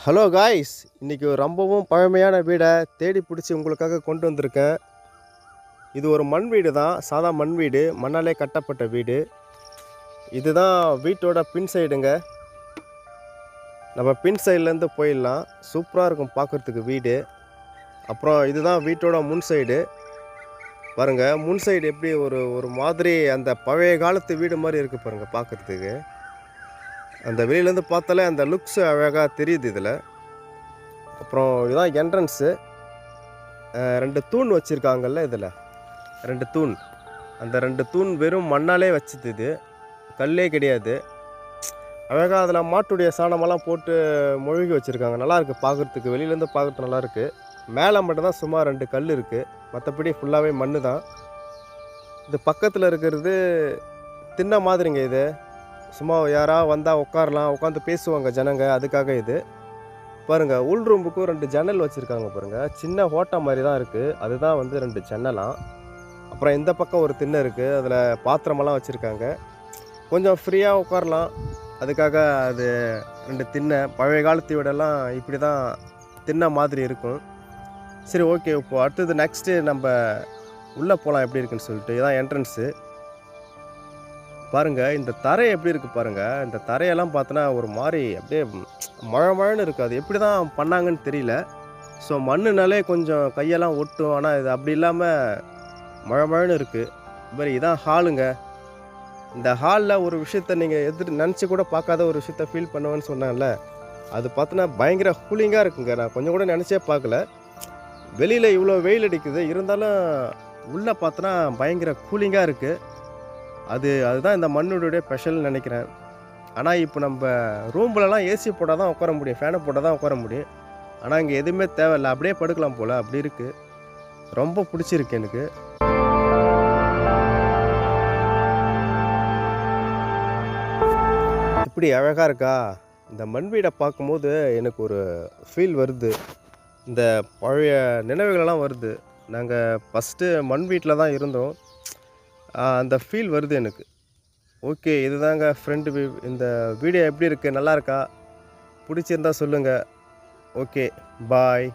Hello guys இன்றைக்கி ரொம்பவும் பழமையான வீடை தேடி பிடிச்சி உங்களுக்காக கொண்டு வந்திருக்கேன். இது ஒரு மண் வீடு தான். சாதா மண் வீடு. மண்ணாலே கட்டப்பட்ட வீடு. இதுதான் வீட்டோட பின் சைடுங்க. நம்ம பின் சைட்லேருந்து போயிடலாம். சூப்பராக இருக்கும் பார்க்குறதுக்கு வீடு. அப்புறம் இதுதான் வீட்டோட முன் சைடு. பாருங்கள் முன் சைடு எப்படி ஒரு ஒரு மாதிரி அந்த பழைய காலத்து வீடு மாதிரி இருக்குது பாருங்கள் பார்க்குறதுக்கு. அந்த வெளியிலேருந்து பார்த்தாலே அந்த லுக்ஸ் அழகாக தெரியுது இதில். அப்புறம் இதுதான் என்ட்ரன்ஸு ரெண்டு தூண் வச்சுருக்காங்கல்ல இதில். ரெண்டு தூண். அந்த ரெண்டு தூண் வெறும் மண்ணாலே வச்சுது இது. கல்லே கிடையாது. அழகாக அதில் மாட்டுடைய சாணமெல்லாம் போட்டு மொழுகி வச்சுருக்காங்க. நல்லாயிருக்கு பார்க்குறதுக்கு. வெளியிலேருந்து பார்க்குறது நல்லாயிருக்கு மேலே மட்டும்தான் சும்மா ரெண்டு கல் இருக்குது மற்றபடி ஃபுல்லாகவே மண்ணு தான் இது பக்கத்தில் இருக்கிறது தின்ன மாதிரிங்க இது. சும்மா யாராவது வந்தால் உட்காரலாம் உட்காந்து பேசுவாங்க ஜனங்க அதுக்காக இது. பாருங்கள் உள் ரூமுக்கும் ரெண்டு ஜன்னல் வச்சுருக்காங்க பாருங்கள் சின்ன ஹோட்டா மாதிரி தான் இருக்குது அதுதான் வந்து ரெண்டு ஜன்னலாம் அப்புறம் இந்த பக்கம் ஒரு திண்ணை இருக்குது அதில் பாத்திரமெல்லாம் வச்சுருக்காங்க. கொஞ்சம் ஃப்ரீயாக உட்காரலாம். அதுக்காக அது ரெண்டு திண்ணை பழைய காலத்தை விடலாம் இப்படி தான் திண்ணை மாதிரி இருக்கும். சரி ஓகே இப்போது அடுத்தது நெக்ஸ்ட்டு நம்ம உள்ளே போகலாம் எப்படி இருக்குன்னு சொல்லிட்டு. இதான் என்ட்ரன்ஸு பாருங்கள் இந்த தரை எப்படி இருக்குது பாருங்கள் இந்த தரையெல்லாம் பார்த்தோன்னா ஒரு மாதிரி அப்படியே மழை மழைன்னு அது எப்படி தான் பண்ணாங்கன்னு தெரியல. ஸோ மண்ணுனாலே கொஞ்சம் கையெல்லாம் ஒட்டும். ஆனால் இது அப்படி இல்லாமல் மழை மழைன்னு இருக்குது மாதிரி இதான் ஹாலுங்க. இந்த ஹாலில் ஒரு விஷயத்த நீங்கள் எதிர் நினச்சி கூட பார்க்காத ஒரு விஷயத்த ஃபீல் பண்ணுவேன்னு சொன்னேன்ல. அது பார்த்தோன்னா பயங்கர கூலிங்காக இருக்குங்க. நான் கொஞ்சம் கூட நினச்சே பார்க்கல. வெளியில் இவ்வளோ வெயில் அடிக்குது. இருந்தாலும் உள்ளே பார்த்தோன்னா பயங்கர கூலிங்காக இருக்குது அது அதுதான் இந்த மண்ணுடைய ஸ்பெஷல்னு நினைக்கிறேன். ஆனால் இப்போ நம்ம ரூம்லலாம் ஏசி போட்டால் தான் உட்கார முடியும் ஃபேனை போட்டால் தான் உட்கார முடியும். ஆனால் இங்கே எதுவுமே தேவையில்ல. அப்படியே படுக்கலாம் போல். அப்படி இருக்குது ரொம்ப பிடிச்சிருக்கு எனக்கு. இப்படி அழகாக இருக்கா? இந்த மண் வீடை பார்க்கும்போது எனக்கு ஒரு ஃபீல் வருது. இந்த பழைய நினைவுகளெல்லாம் வருது. நாங்கள் ஃபஸ்ட்டு மண் வீட்டில் தான் இருந்தோம். அந்த ஃபீல் வருது எனக்கு. ஓகே இதுதாங்க ஃப்ரெண்டு இந்த வீடியோ எப்படி இருக்குது நல்லாயிருக்கா பிடிச்சிருந்தா சொல்லுங்கள் ஓகே பாய்